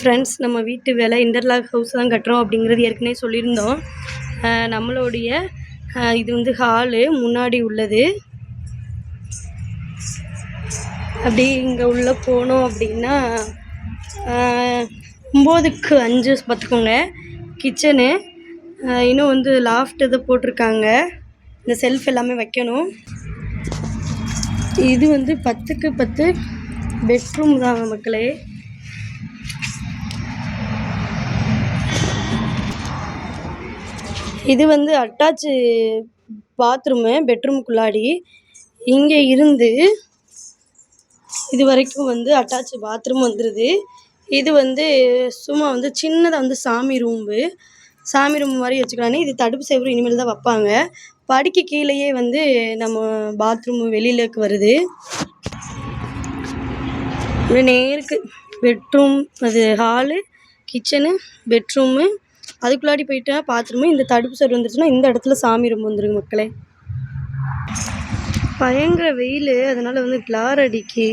Friends நம்ம வீட்டு வேலை இன்டர்லாக் ஹவுஸ் தான் கட்டுறோம் அப்படிங்கிறது ஏற்கனவே சொல்லியிருந்தோம். நம்மளுடைய இது வந்து ஹாலு முன்னாடி உள்ளது. அப்படி இங்கே உள்ளே போனோம் அப்படின்னா ஒம்போதுக்கு அஞ்சு பார்த்துக்கோங்க. கிச்சனு இன்னும் வந்து லாஃப்ட் இதை போட்டிருக்காங்க. இந்த செல்ஃப் எல்லாமே வைக்கணும். இது வந்து பத்துக்கு பத்து பெட்ரூம் தான் மக்களே. இது வந்து அட்டாச்சு பாத்ரூமு பெட்ரூமுக்குள்ளாடி இங்கே இருந்து இது வரைக்கும் வந்து அட்டாச் பாத்ரூம் வந்துடுது இது வந்து சும்மா வந்து சின்னதாக வந்து சாமி ரூம்பு சாமி ரூம் மாதிரி வச்சுக்கலான்னு இது தடுப்பு சேவரும் இனிமேல் தான் வைப்பாங்க. படிக்கு கீழேயே வந்து நம்ம பாத்ரூம் வெளியிலக்கு வருது. நேருக்கு பெட்ரூம் அது ஹாலு கிச்சனு பெட்ரூமு அதுக்குள்ளாடி போயிட்டா பார்த்துருமே இந்த தடுப்பு சைடு வந்துருச்சுன்னா இந்த இடத்துல சாமி ரொம்ப வந்துருங்க மக்களே. பயங்கர வெயில். அதனால் வந்து கிளார் அடிக்கி